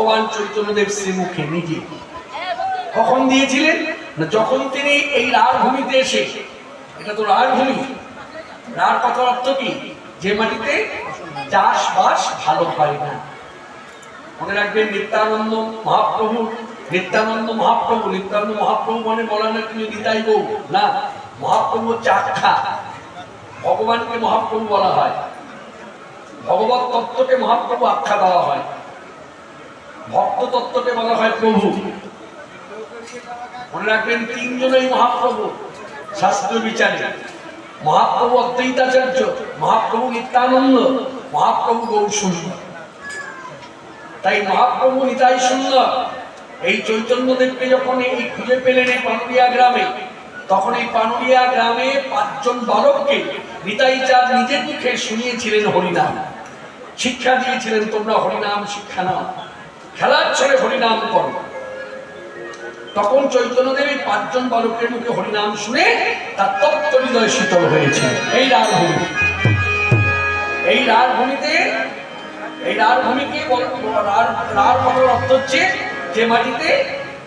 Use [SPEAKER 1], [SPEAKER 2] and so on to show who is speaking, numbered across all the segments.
[SPEAKER 1] ভগবান চৈতন্যদেব শ্রীমুখে নিজে কখন দিয়েছিলেন না যখন তিনি এই রাজভূমিতে এসে এটা তো রাজভূমি রার কথার অর্থ কি যে মাটিতে চাষবাস ভালো হয় না মনে রাখবেন নিত্যানন্দ মহাপ্রভু নিত্যানন্দ মহাপ্রভু নিত্যানন্দ মহাপ্রভু মানে বলেন না তুমি গীতাই বউ না মহাপ্রভু চাক্ষা ভগবানকে মহাপ্রভু বলা হয় ভগবত তত্ত্বকে মহাপ্রভু আখ্যা দেওয়া হয় ভক্ত তত্ত্বকে বলা হয় প্রভু মনে রাখবেন তিনজনেই মহাপ্রভু শাস্ত্র বিচারে মহাপ্রভু অদ্বৈতাচার্য মহাপ্রভু নিত্যানন্দ মহাপ্রভু গৌর সুন্দর তাই মহাপ্রভু নিতাই সুন্দর এই চৈতন্যদেবকে যখন এই খুঁজে পেলেন এই পানুরিয়া গ্রামে তখন এই পানুরিয়া গ্রামে পাঁচজন বালককে নিতাই চাঁদ নিজের মুখে শুনিয়েছিলেন হরিনাম শিক্ষা দিয়েছিলেন তোমরা হরিনাম শিক্ষা নাও খেলার ছলে হরিনাম কর তখন চৈতন্যদেবীর পাঁচজন বালকের মুখে হরিনাম শুনে তার তপ্ত হৃদয় শীতল হয়েছে এই রাজভূমি এই রাজভূমিতে এই রাজভূমিকে রার বলার অর্থ হচ্ছে যে মাটিতে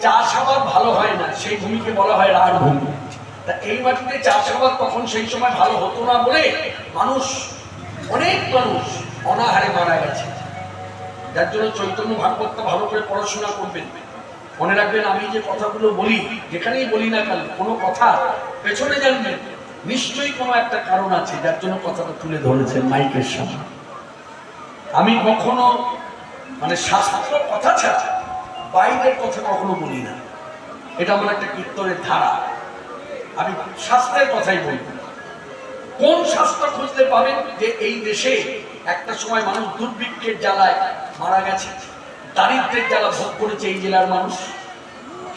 [SPEAKER 1] চাষাবাদ ভালো হয় না সেই ভূমিকে বলা হয় রাজভূমি তা এই মাটিতে চাষাবাদ তখন সেই সময় ভালো হতো না বলে মানুষ অনেক মানুষ অনাহারে মারা গেছে যার জন্য চৈতন্য ভাগবতটা ভালো করে পড়াশোনা করবেন মনে রাখবেন আমি যে কথাগুলো বলি যেখানেই বলি না কেন কোনো কথা পেছনে জানবেন নিশ্চয়ই কোনো একটা কারণ আছে যার জন্য কথাটা তুলে
[SPEAKER 2] ধরেছেন মাইকের সামনে
[SPEAKER 1] আমি কখনো মানে শাস্ত্র কথা ছাড়া বাইরের কথা কখনো বলি না এটা আমার একটা কীর্তনের ধারা আমি শাস্ত্রের কথাই বলি কোন শাস্ত্র খুঁজতে পাবেন যে এই দেশে একটা সময় মানুষ দুর্ভিক্ষের জ্বালায় মারা গেছে দারিদ্রের যারা ভোগ করেছে এই জেলার মানুষ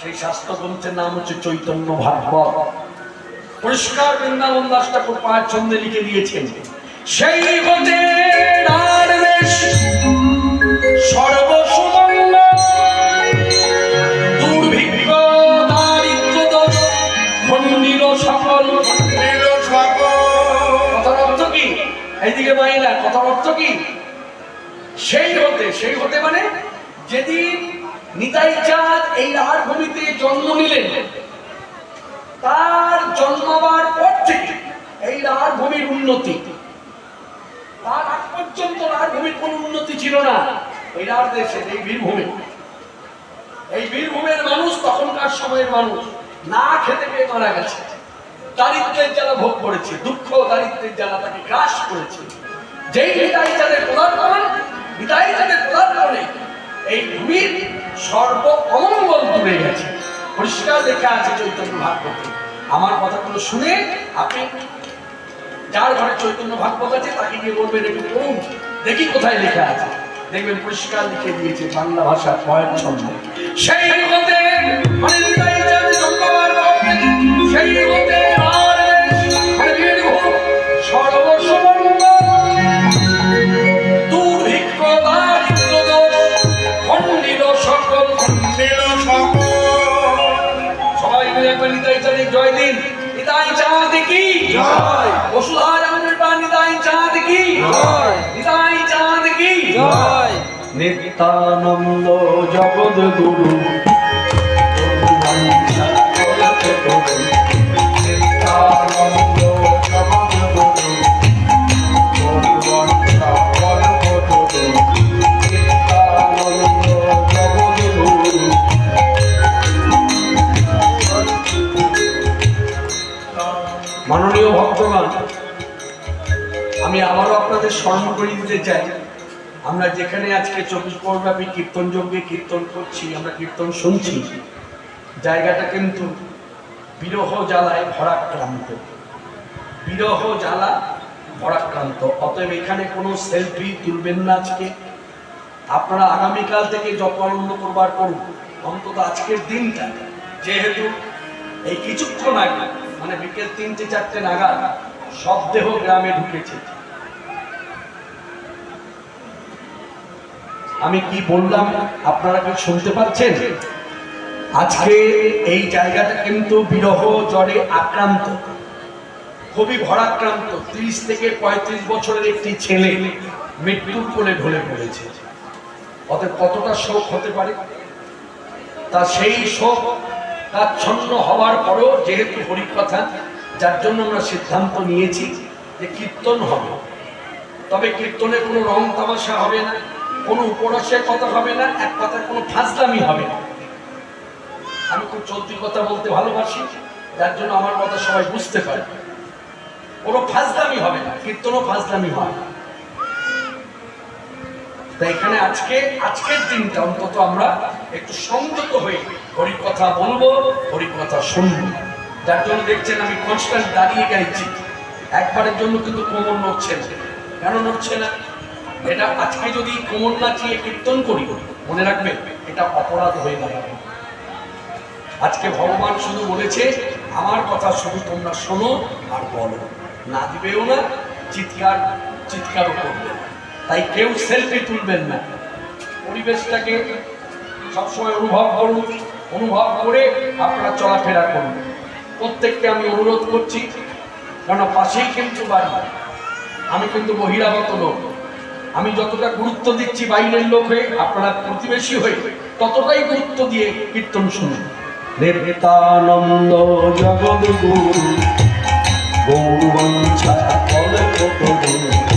[SPEAKER 1] সেই স্বাস্থ্য গ্রন্থের নাম হচ্ছে চৈতন্য ভাগবত পরিষ্কার বৃন্দাবন দাস ঠাকুর পাঁচ ছন্দে লিখে দিয়েছেন সেই এইদিকে মাইনা কথার অর্থ কি সেই হতে সেই হতে মানে যেদিন নিতাই চাঁদ এই রাহার ভূমিতে জন্ম নিলেন তার জন্মাবার পর থেকে এই রাহার ভূমির উন্নতি তার আগ পর্যন্ত রাহার ভূমির কোন উন্নতি ছিল না এই রাহার দেশে এই বীরভূমে এই বীরভূমের মানুষ তখনকার সময়ের মানুষ না খেতে পেয়ে মারা গেছে দারিদ্রের জ্বালা ভোগ করেছে দুঃখ দারিদ্রের জ্বালা তাকে গ্রাস করেছে যেই নিতাই চাঁদের প্রধান বিদায় যাদের প্রদান করে এই ভূমির সর্ব অমঙ্গল দূরে গেছে পরিষ্কার লেখা আছে চৈতন্য ভাগবত আমার কথাগুলো শুনে আপনি যার ঘরে চৈতন্য ভাগবত আছে তাকে গিয়ে বলবেন একটু পড়ুন দেখি কোথায় লেখা আছে দেখবেন পরিষ্কার লিখে দিয়েছে বাংলা ভাষা পয়েন্ট ছন্দ সেই মতে মানে সেই মতে জয় বসুধার আমাদের প্রাণ নিতাই চাঁদ কি জয় নিতাই চাঁদ কি জয় নিত্যানন্দ জগৎ গুরু আমাদের স্মরণ করিয়ে দিতে চাই আমরা যেখানে আজকে চব্বিশ পরব্যাপী কীর্তন যজ্ঞে কীর্তন করছি আমরা কীর্তন শুনছি জায়গাটা কিন্তু বিরহ জ্বালায় ভরাক্রান্ত বিরহ জ্বালা ভরাক্রান্ত অতএব এখানে কোনো সেলফি তুলবেন না আজকে আপনারা আগামীকাল থেকে যত আনন্দ করবার করুন অন্তত আজকের দিনটা যেহেতু এই কিছুক্ষণ আগে মানে বিকেল তিনটে চারটে নাগাদ সব দেহ গ্রামে ঢুকেছে আমি কি বললাম আপনারা কি শুনতে পাচ্ছেন আজকে এই জায়গাটা কিন্তু বিরহ জ্বরে আক্রান্ত খুবই ভরাক্রান্ত তিরিশ থেকে পঁয়ত্রিশ বছরের একটি ছেলে মৃত্যুর কোলে ঢলে পড়েছে অতএব কতটা শোক হতে পারে তা সেই শোক তার ছন্ন হওয়ার পরও যেহেতু হরিক কথা যার জন্য আমরা সিদ্ধান্ত নিয়েছি যে কীর্তন হবে তবে কীর্তনে কোনো রং তামাশা হবে না কোনো উপরসের কথা হবে না এক কথা কোনো ফাজলামি হবে না আমি খুব চলতি কথা বলতে ভালোবাসি যার জন্য আমার কথা সবাই বুঝতে পারে কোনো ফাজলামি হবে না কীর্তনও ফাজলামি হয় তাই এখানে আজকে আজকের দিনটা অন্তত আমরা একটু সংযত হয়ে হরি কথা বলবো হরি কথা শুনব যার জন্য দেখছেন আমি কনস্ট্যান্ট দাঁড়িয়ে গাইছি একবারের জন্য কিন্তু কোমর নড়ছে না কেন নড়ছে না এটা আজকে যদি কোমর নাচিয়ে কীর্তন করি মনে রাখবে এটা অপরাধ হয়ে দাঁড়াবে আজকে ভগবান শুধু বলেছে আমার কথা শুধু তোমরা শোনো আর বলো না দিবেও না চিৎকার চিৎকারও করবে তাই কেউ সেলফি তুলবেন না পরিবেশটাকে সবসময় অনুভব করুন অনুভব করে আপনারা চলাফেরা করুন প্রত্যেককে আমি অনুরোধ করছি কেন পাশেই কিন্তু বাড়ি আমি কিন্তু বহিরাগত লোক আমি যতটা গুরুত্ব দিচ্ছি বাইরের লোক হয়ে আপনারা প্রতিবেশী হয়ে ততটাই গুরুত্ব দিয়ে কীর্তন শুনুন দেবতানন্দ জগদ্গুরু গৌরব ছাড়া কত গুরু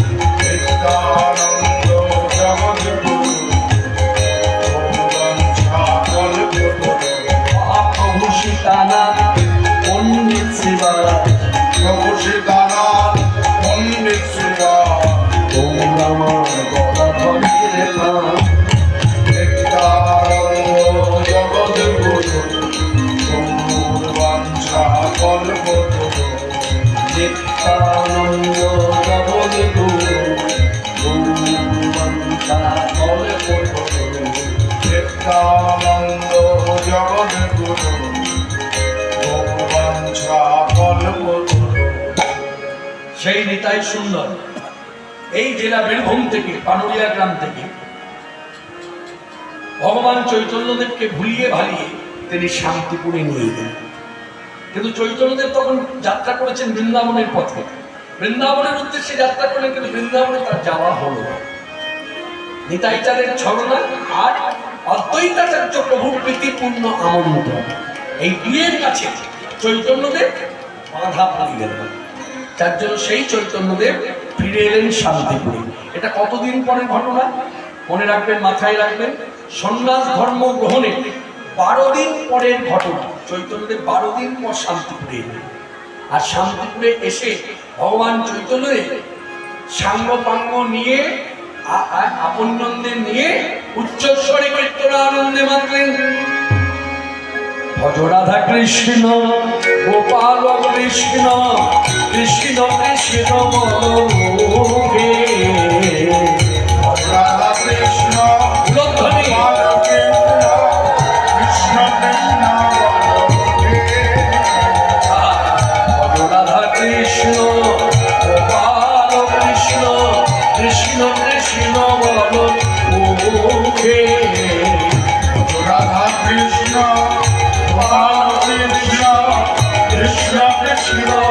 [SPEAKER 1] সেই নিতাই সুন্দর এই জেলা বীরভূম থেকে পানুরিয়া গ্রাম থেকে ভগবান চৈতন্যদেবকে ভুলিয়ে ভালিয়ে তিনি শান্তিপুরে নিয়ে গেলেন কিন্তু চৈতন্যদেব তখন যাত্রা করেছেন বৃন্দাবনের পথে বৃন্দাবনের উদ্দেশ্যে যাত্রা করলেন কিন্তু বৃন্দাবনে তার যাওয়া হলো না নিতাইচারের ছড়না আর অদ্বৈতাচার্য প্রভুর প্রীতিপূর্ণ আনন্দ এই দুয়ের কাছে চৈতন্যদেব বাধা পড়িলেন যার জন্য সেই চৈতন্যদেব ফিরে এলেন শান্তিপুরে এটা কতদিন পরের ঘটনা মনে রাখবেন মাথায় রাখবেন সন্ন্যাস ধর্ম গ্রহণে বারো দিন পরের ঘটনা চৈতন্যদেব বারো দিন পর শান্তিপুরে এলেন আর শান্তিপুরে এসে ভগবান চৈতন্যদেব সাঙ্গ পাঙ্গ নিয়ে আপনজনদের নিয়ে উচ্চস্বরে কৃত্যরা আনন্দে মাতলেন ভজরাধা কৃষ্ণ গোপাল কৃষ্ণ কৃষ্ণ কৃষ্ণ মনোভে しま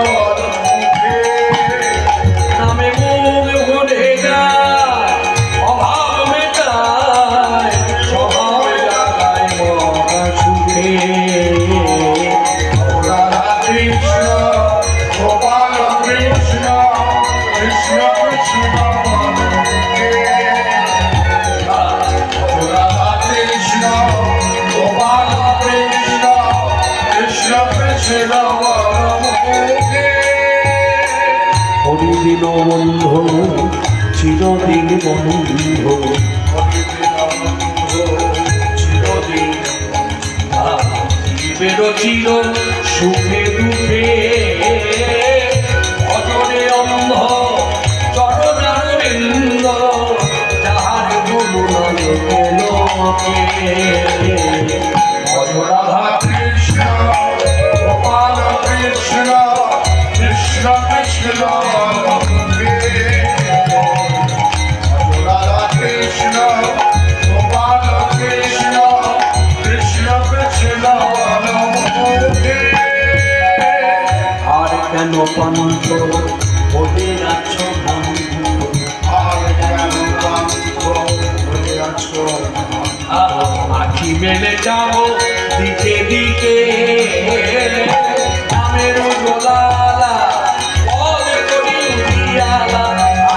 [SPEAKER 1] চিরদিন বন্ধু চির সুখে দুঃখে অজরে অন্ধ চরণারবিন্দ যাহার গুরু নয় পন্ত ওদের আছো আখি মেলে যাও দিকে দিকে নামের গোলালা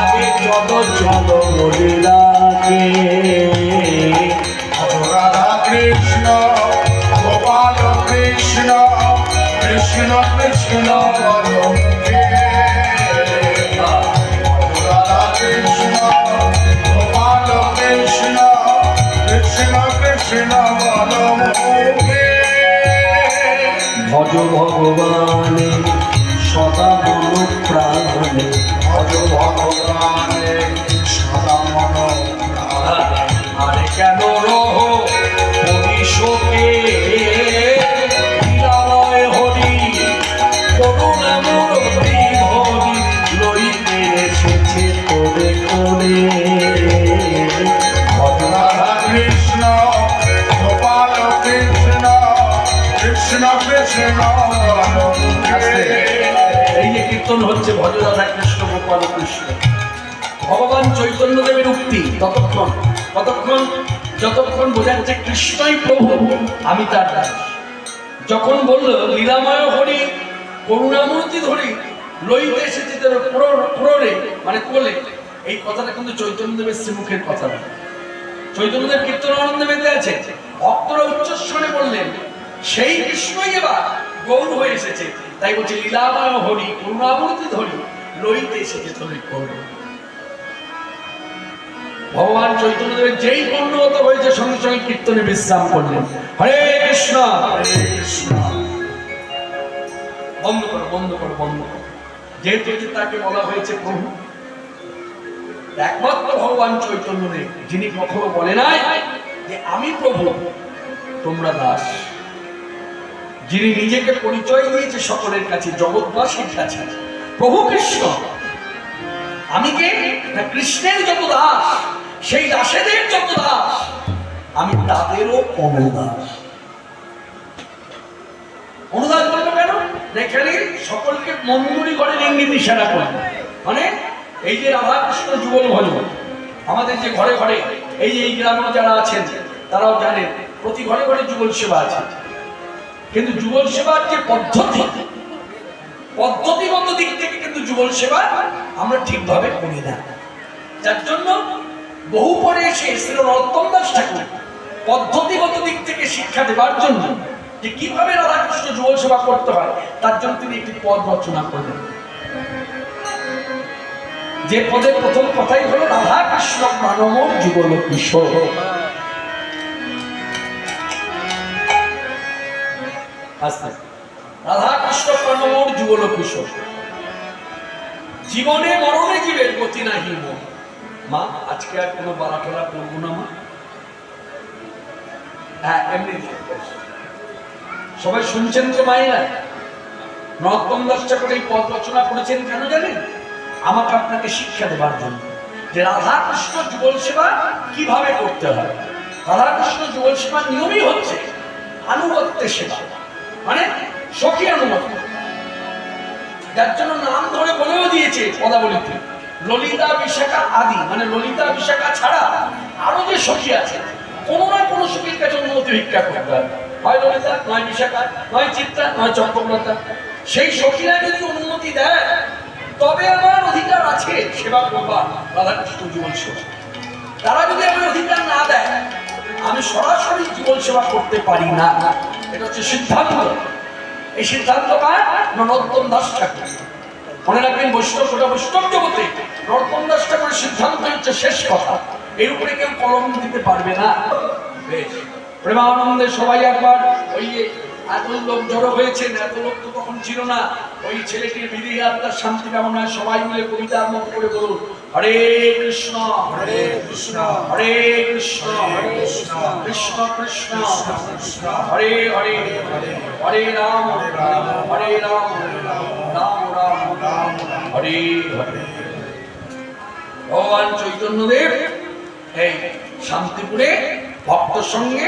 [SPEAKER 1] আগে চলো চলো রাগে রাধা কৃষ্ণ গোপাল কৃষ্ণ কৃষ্ণ কৃষ্ণ ভজ ভগবানে সদা মন প্রাণে ভজ ভগবানে সদা মন আর কেন রহ শোকে এই কীর্তন হচ্ছে ভজ রাধা কৃষ্ণ গোপাল কৃষ্ণ ভগবান চৈতন্য দেবের উক্তি ততক্ষণ ততক্ষণ যতক্ষণ বোঝাচ্ছে কৃষ্ণই প্রভু আমি তার যখন বলল লীলাময় হরি করুণামূর্তি ধরি লইতে এসেছি তার ক্রোরে মানে কোলে এই কথাটা কিন্তু চৈতন্য চৈতন্যদেবের শ্রীমুখের কথা না চৈতন্যদেব কীর্তন আনন্দ মেতে আছে ভক্তরা উচ্চস্বরে বললেন সেই কৃষ্ণই এবার গৌর হয়ে এসেছে তাই বলছে লীলাময় হরি করুণাবর্তী ধরি লইতে এসেছে তুমি করুণ ভগবান চৈতন্যদেবের যেই পূর্ণগত হয়েছে সঙ্গে সঙ্গে কীর্তনে বিশ্রাম করলেন হরে কৃষ্ণ হরে কৃষ্ণ বন্ধ করো বন্ধ করো বন্ধ করো যেহেতু তাকে বলা হয়েছে প্রভু একমাত্র ভগবান চৈতন্যদেব যিনি কখনো বলে নাই যে আমি প্রভু তোমরা দাস যিনি নিজেকে পরিচয় দিয়েছে সকলের কাছে জগৎবাসীর কাছে প্রভু কৃষ্ণ আমি কে না কৃষ্ণের যত দাস সেই দাসেদের যত দাস আমি তাদেরও অনুদাস অনুদাস বলবো কেন এখানে সকলকে মন্দুরি করে ইঙ্গিত ইশারা করে মানে এই যে রাধাকৃষ্ণ যুগল ভজন আমাদের যে ঘরে ঘরে এই যে এই গ্রামে যারা আছেন তারাও জানেন প্রতি ঘরে ঘরে যুগল সেবা আছে কিন্তু যুবল সেবার যে পদ্ধতি পদ্ধতিগত দিক থেকে কিন্তু যুবল সেবা আমরা ঠিকভাবে করি না যার জন্য বহু পরে এসে শ্রী রতন দাস ঠাকুর পদ্ধতিগত দিক থেকে শিক্ষা দেবার জন্য যে কিভাবে রাধাকৃষ্ণ যুবল সেবা করতে হয় তার জন্য তিনি একটি পদ রচনা করলেন যে পদের প্রথম কথাই হলো রাধা কৃষ্ণ মানব যুবল কিশোর আস্তে রাধাকৃষ্ণ প্রণমর যুগল কিশোর জীবনে মরণে জীবের গতি নাহি মন মা আজকে আর কোনো বালাঠোলা করবো না মা হ্যাঁ এমনি সবাই শুনছেন তো নরোত্তম দাস ঠাকুর এই পদ রচনা করেছেন কেন জানেন আমাকে আপনাকে শিক্ষা দেবার জন্য যে রাধাকৃষ্ণ যুবল সেবা কিভাবে করতে হয় রাধাকৃষ্ণ যুবল সেবা নিয়মই হচ্ছে আনুগত্যের সেবা মানে সখী অনুমতি যার জন্য নাম ধরে বলেও দিয়েছে পদাবলিতে ললিতা বিশাখা আদি মানে ললিতা বিশাখা ছাড়া আরো যে সখী আছে কোনো না কোনো সখীর কাছে অনুমতি ভিক্ষা করতে হয় হয় ললিতা নয় বিশাখা নয় চিত্রা নয় চক্রব্রতা সেই সখীরা যদি অনুমতি দেয় তবে আমার অধিকার আছে সেবা করবার রাধাকৃষ্ণ জীবন সেবা তারা যদি আমার অধিকার না দেয় আমি সরাসরি জীবন সেবা করতে পারি না এটা হচ্ছে সিদ্ধান্ত এই সিদ্ধান্ত কার নরোত্তম দাস ঠাকুর মনে রাখবেন বৈষ্ণব ওটা বৈষ্ণব জগতে নরোত্তম দাস ঠাকুরের সিদ্ধান্ত হচ্ছে শেষ কথা এর উপরে কেউ কলম দিতে পারবে না বেশ প্রেমানন্দে সবাই একবার ওই এত লোক জড়ো হয়েছেন এত লোক তো তখন ছিল না ওই ছেলেটির বিধি আপনার শান্তি কামনা সবাই মিলে কবিতা মত করে বলুন হরে কৃষ্ণ
[SPEAKER 2] হরে কৃষ্ণ
[SPEAKER 1] হরে কৃষ্ণ কৃষ্ণ কৃষ্ণ হরে হরে হরে রাম হরে রাম হরে রাম রাম রাম রাম হরে হরে ভগবান চৈতন্যদেব এই শান্তিপুরে ভক্ত সঙ্গে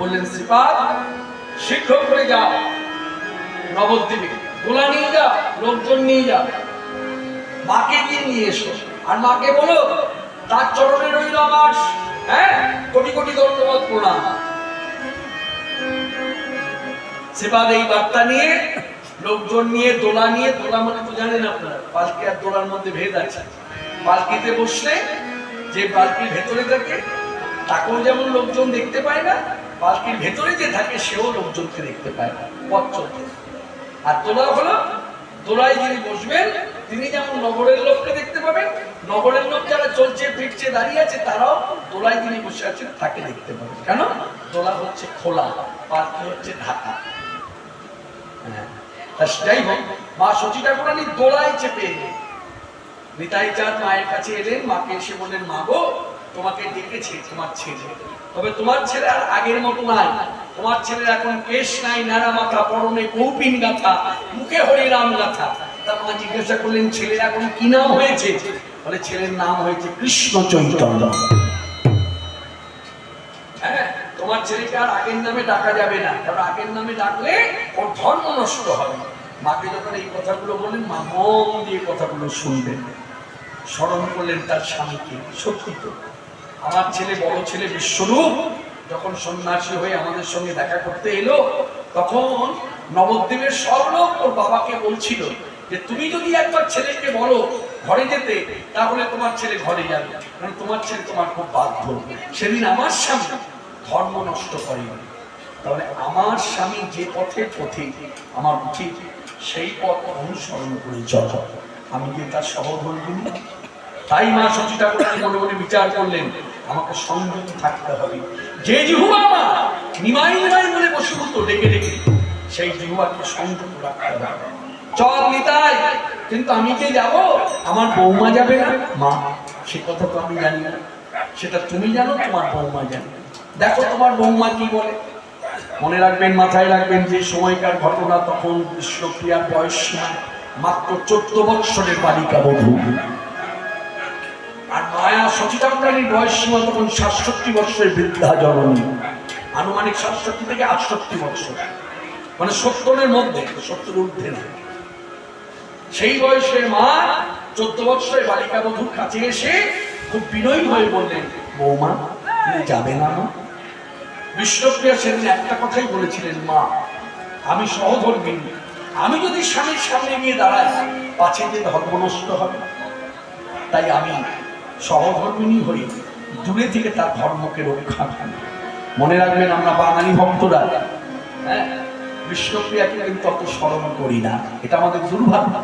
[SPEAKER 1] বললেন শিক্ষক নবদ্বীপে নিয়ে লোকজন নিয়ে মাকে নিয়ে এসো আর মাকে বলো তার চরণে রইল আমার হ্যাঁ কোটি কোটি ধন্যবাদ প্রণাম এই বার্তা নিয়ে লোকজন নিয়ে দোলা নিয়ে দোলা মানে তো জানেন আপনারা পালকি আর দোলার মধ্যে ভেদ আছে পালকিতে বসলে যে পালকির ভেতরে থাকে তাকেও যেমন লোকজন দেখতে পায় না বালতির ভেতরে যে থাকে সেও লোকজনকে দেখতে পায় না পথ চলতে আর তোলা হলো তোলায় যিনি বসবেন তিনি যেমন নগরের লোককে দেখতে পাবেন নগরের লোক যারা চলছে ফিরছে দাঁড়িয়ে আছে তারাও তোলায় যিনি বসে আছেন তাকে দেখতে পাবেন কেন তোলা হচ্ছে খোলা পার্কি হচ্ছে ঢাকা হ্যাঁ, যাই হোক মা সচী ঠাকুরানি দোলায় চেপে এলেন নিতাই চাঁদ মায়ের কাছে এলেন মাকে এসে বললেন মা গো তোমাকে ডেকেছে তোমার ছেলে তবে তোমার ছেলে আর আগের মতো নাই তোমার ছেলের এখন কেশ নাই নানা মাথা পরনে কৌপিন গাথা মুখে হরিরাম গাথা তা মা জিজ্ঞাসা করলেন ছেলের এখন কি নাম হয়েছে বলে ছেলের নাম হয়েছে কৃষ্ণ চৈতন্য হ্যাঁ তোমার ছেলেকে আর আগের নামে ডাকা যাবে না কারণ আগের নামে ডাকলে ওর ধর্ম নষ্ট হবে মাকে যখন এই কথাগুলো বললেন মা মন দিয়ে কথাগুলো শুনবেন স্মরণ করলেন তার স্বামীকে সত্যি তো আমার ছেলে বড় ছেলে বিশ্বরূপ যখন সন্ন্যাসী হয়ে আমাদের সঙ্গে দেখা করতে এলো তখন নবদ্বীপের সর্বলোক ওর বাবাকে বলছিল যে তুমি যদি একবার ছেলেকে বলো ঘরে যেতে তাহলে তোমার ছেলে ঘরে যাবে কারণ মানে তোমার ছেলে তোমার খুব বাধ্য সেদিন আমার স্বামী ধর্ম নষ্ট করে তাহলে আমার স্বামী যে পথের পথে আমার উচিত সেই পথ অনুসরণ করে চল আমি যে তার সহধর্মিনী তাই মা সচিতা মনে মনে বিচার করলেন আমাকে সংযত থাকতে হবে যে জিহুবা আমার নিমাই নিমাই বলে বসীভূত ডেকে ডেকে সেই জিহুবাকে সংযত রাখতে হবে চল নিতাই কিন্তু আমি যে যাব আমার বৌমা যাবে না মা সে কথা তো আমি জানি না সেটা তুমি জানো তোমার বৌমা জানো দেখো তোমার বৌমা কি বলে মনে রাখবেন মাথায় রাখবেন যে সময়কার ঘটনা তখন বিশ্বক্রিয়ার বয়স মাত্র চোদ্দ বৎসরের বালিকা বধূ সচিতাম বয়স সীমা তখন সাতষট্টি বছরের বৃদ্ধা জননী আনুমানিক সাতষট্টি থেকে আটষট্টি বছর মানে সত্তরের মধ্যে সত্তর ঊর্ধ্বে না সেই বয়সে মা চোদ্দ বছরের বালিকা বধুর কাছে এসে খুব বিনয়ী হয়ে বললেন বৌমা তুমি যাবে না মা বিষ্ণুপ্রিয়া সেদিন একটা কথাই বলেছিলেন মা আমি সহধর্মী আমি যদি স্বামীর সামনে গিয়ে দাঁড়াই পাছে যে নষ্ট হবে তাই আমি সহধর্মিনী হয়ে দূরে থেকে তার ধর্মকে রক্ষা করেন মনে রাখবেন আমরা বাঙালি ভক্তরা হ্যাঁ বিষ্ণুপ্রিয়াকে কিন্তু অত স্মরণ করি না এটা আমাদের দুর্ভাগ্য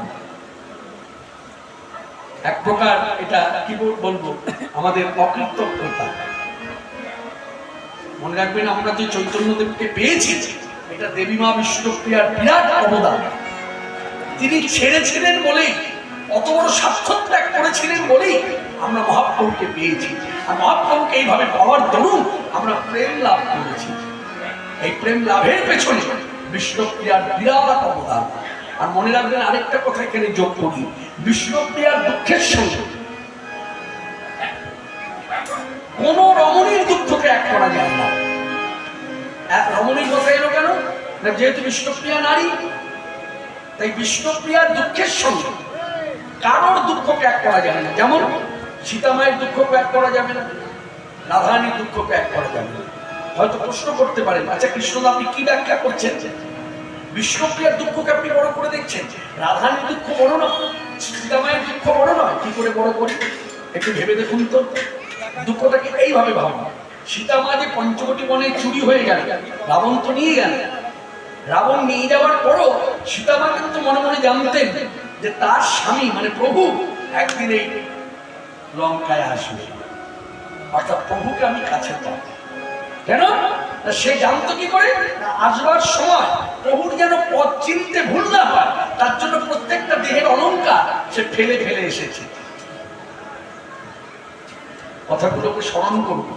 [SPEAKER 1] এক প্রকার এটা কি বলবো আমাদের অকৃতজ্ঞতা মনে রাখবেন আমরা যে চৈতন্যদেবকে পেয়েছি এটা দেবী মা বিষ্ণুপ্রিয়ার বিরাট অবদান তিনি ছেড়েছিলেন বলেই অত বড় ত্যাগ করেছিলেন বলেই আমরা মহাপ্রভুকে পেয়েছি আর মহাপ্রভুকে এইভাবে পাওয়ার দরুন আমরা প্রেম লাভ করেছি এই প্রেম লাভের পেছনে বিষ্ণুপ্রিয়ার বিরাট অবদান আর মনে রাখবেন আরেকটা কথা এখানে যোগ করি বিষ্ণুপ্রিয়ার দুঃখের সঙ্গে কোন রমণীর দুঃখকে এক করা যায় না এক রমণীর কথা এলো কেন না যেহেতু বিষ্ণুপ্রিয়া নারী তাই বিষ্ণুপ্রিয়ার দুঃখের সঙ্গে কারোর দুঃখকে এক করা যায় না যেমন সীতামায়ের দুঃখ ত্যাগ করা যাবে না রাধারানীর দুঃখ ত্যাগ করা যাবে না হয়তো প্রশ্ন করতে পারেন আচ্ছা কৃষ্ণদা আপনি কি ব্যাখ্যা করছেন বিষ্ণুপ্রিয়ার দুঃখকে আপনি বড় করে দেখছেন রাধারানীর দুঃখ বড় নয় সীতামায়ের দুঃখ বড় নয় কি করে বড় করি একটু ভেবে দেখুন তো দুঃখটাকে এইভাবে ভাবুন সীতামা যে পঞ্চবটি বনে চুরি হয়ে গেল রাবণ তো নিয়ে গেল রাবণ নিয়ে যাওয়ার পরও সীতামা কিন্তু মনে মনে জানতেন যে তার স্বামী মানে প্রভু একদিন এই লঙ্কায় আসবে অর্থাৎ আচ্ছা, প্রভুকে আমি কাছে পাব কেন সে জানতো কি করে আসবার সময় প্রভুর যেন পথ চিনতে ভুল না হয় তার জন্য প্রত্যেকটা দেহের অলঙ্কার সে ফেলে ফেলে এসেছে কথাগুলোকে স্মরণ করব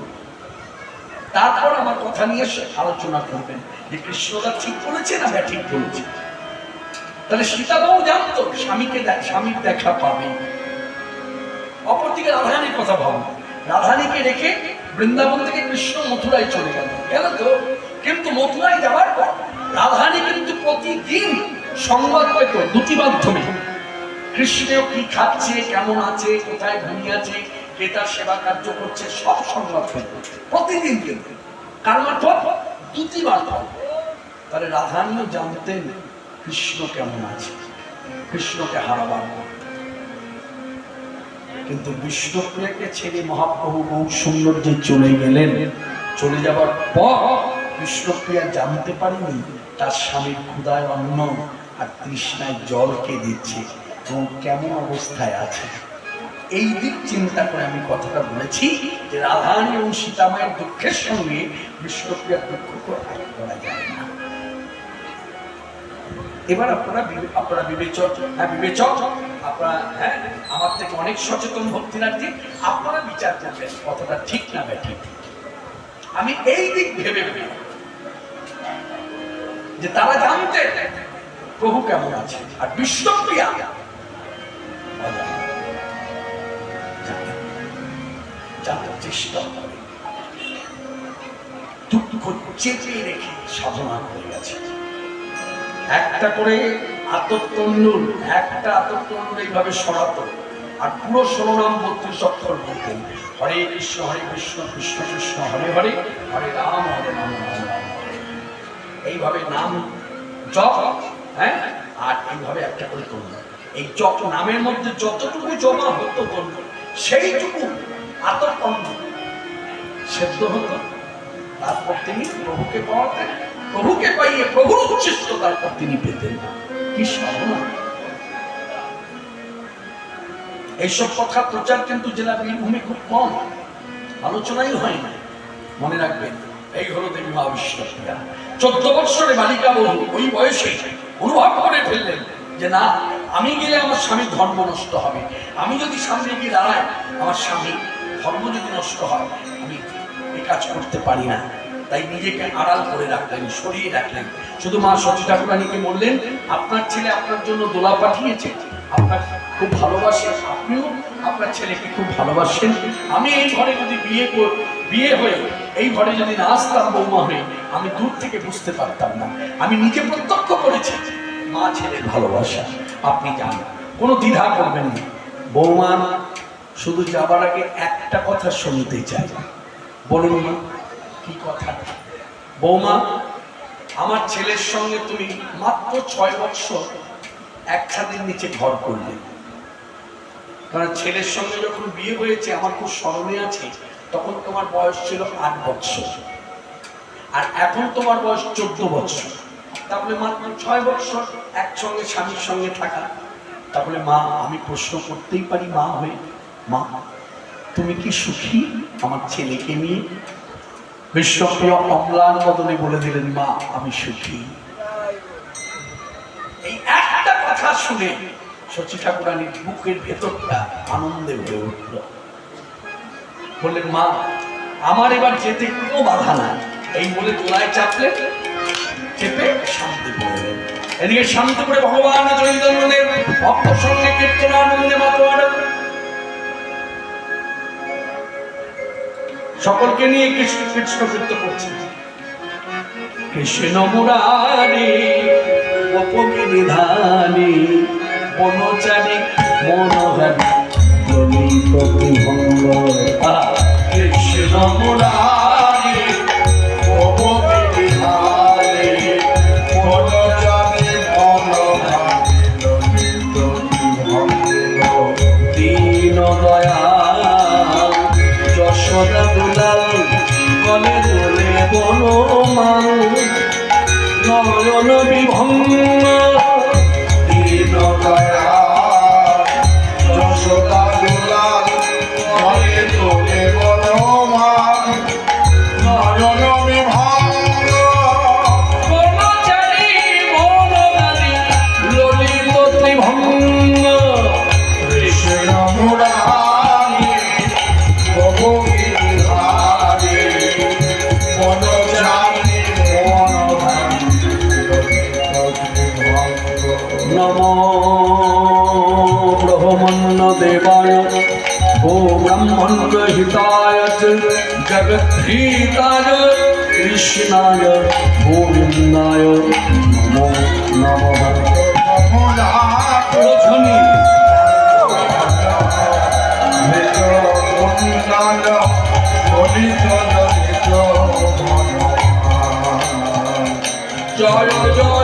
[SPEAKER 1] তারপর আমার কথা নিয়ে সে আলোচনা করবেন যে কৃষ্ণদা ঠিক বলেছে না ঠিক বলেছে তাহলে সীতাবাবু জানতো স্বামীকে দেখ স্বামীর দেখা পাবে অপরদিকে রাধারানীর কথা ভাবো রাধারানীকে রেখে বৃন্দাবন থেকে কৃষ্ণ মথুরায় চলে গেল কেন তো কিন্তু মথুরায় যাওয়ার পর রাধারানী কিন্তু প্রতিদিন সংবাদ পেত দুটি মাধ্যমে কৃষ্ণ কি খাচ্ছে কেমন আছে কোথায় ঘুমিয়ে আছে কে তার সেবা কার্য করছে সব সংবাদ পেত প্রতিদিন কিন্তু কার মাধ্যম দুটি মাধ্যম তাহলে রাধারানীও জানতেন কৃষ্ণ কেমন আছে কৃষ্ণকে হারাবার কিন্তু বিষ্ণুপ্রিয়াকে ছেড়ে মহাপ্রভু বহু সৌন্দর্যে চলে গেলেন চলে যাবার পর বিষ্ণুপ্রিয়া জানতে পারেনি তার স্বামীর ক্ষুদায় অন্ন আর তৃষ্ণায় জলকে দিচ্ছে এবং কেমন অবস্থায় আছে এই দিক চিন্তা করে আমি কথাটা বলেছি যে রাধারানী এবং সীতামায়ের দুঃখের সঙ্গে বিষ্ণুপ্রিয়ার দুঃখকে করা যায় না এবার আপনারা আপনারা বিবেচক হ্যাঁ বিবেচক আপনারা হ্যাঁ আমার থেকে অনেক সচেতন ভক্তিনার্থী আপনারা বিচার করবেন কথাটা ঠিক না ব্যাঠিক আমি এই দিক ভেবে যে তারা জানতে প্রভু কেমন আছে আর বিশ্বপ্রিয়া চেপে রেখে সাধনা করিয়াছে একটা করে আতর একটা আতর এইভাবে সরাত আর পুরো ষোলরাম বত্রিশ অক্ষর বলতেন হরে কৃষ্ণ হরে কৃষ্ণ কৃষ্ণ কৃষ্ণ হরে হরে হরে রাম হরে রাম এইভাবে নাম জপ হ্যাঁ আর এইভাবে একটা করে তন্নু এই জপ নামের মধ্যে যতটুকু জমা হতো তন্নু সেইটুকু আতর সেদ্ধ হতো তারপর তিনি প্রভুকে পাওয়াতেন প্রভুকে পাইয়ে প্রভুর উচ্ছিষ্ট তারপর তিনি পেতেন কি সাধনা এইসব কথা প্রচার কিন্তু জেলা বীরভূমি খুব কম আলোচনাই হয় না মনে রাখবেন এই হলো দেবী মা চোদ্দ বছরে বালিকা বহু ওই বয়সে অনুভব করে ফেললেন যে না আমি গেলে আমার স্বামী ধর্ম নষ্ট হবে আমি যদি সামনে গিয়ে দাঁড়াই আমার স্বামী ধর্ম যদি নষ্ট হয় আমি এ কাজ করতে পারি না তাই নিজেকে আড়াল করে রাখলেন সরিয়ে রাখলেন শুধু মা সতী ঠাকুরানিকে বললেন আপনার ছেলে আপনার জন্য দোলা পাঠিয়েছে আপনার খুব ভালোবাসে আপনিও আপনার ছেলেকে খুব ভালোবাসেন আমি এই ঘরে যদি বিয়ে কর বিয়ে হয়ে এই ঘরে যদি না আসতাম বৌমা হয়ে আমি দূর থেকে বুঝতে পারতাম না আমি নিজে প্রত্যক্ষ করেছি মা ছেলের ভালোবাসা আপনি জান কোনো দ্বিধা করবেন না বৌমা শুধু যাবার আগে একটা কথা শুনতে চাই বলুন না কি কথা বৌমা আমার ছেলের সঙ্গে তুমি মাত্র ছয় বছর এক ছাদের নিচে ঘর করলে কারণ ছেলের সঙ্গে যখন বিয়ে হয়েছে আমার খুব স্মরণে আছে তখন তোমার বয়স ছিল আট বছর আর এখন তোমার বয়স চোদ্দ বছর তাহলে মাত্র ছয় বছর একসঙ্গে স্বামীর সঙ্গে থাকা তাহলে মা আমি প্রশ্ন করতেই পারি মা হয়ে মা তুমি কি সুখী আমার ছেলেকে নিয়ে বিশ্বপ্রিয় অম্লান বদলে বলে দিলেন মা আমি সুখী এই একটা কথা শুনে শচী ঠাকুরানির বুকের ভেতরটা আনন্দে হয়ে উঠল বললেন মা আমার এবার যেতে কোনো বাধা নাই এই বলে তোলায় চাপলে চেপে শান্তি পড়লেন এদিকে শান্তি করে ভগবান চৈতন্যদেব ভক্ত সঙ্গে কীর্তন আনন্দে মাতোয়ারা সকলকে নিয়ে কৃষ্ণ কৃষ্ণ কৃত্য করছে কৃষ্ণ মুরারি উপবিধানী বনচারী মনোহারী কৃষ্ণ মুরারি নয়ন বিভঙ্গ হরিকার কৃষ্ণায় গোবিন্দায় নমো নমঃ জয় জয়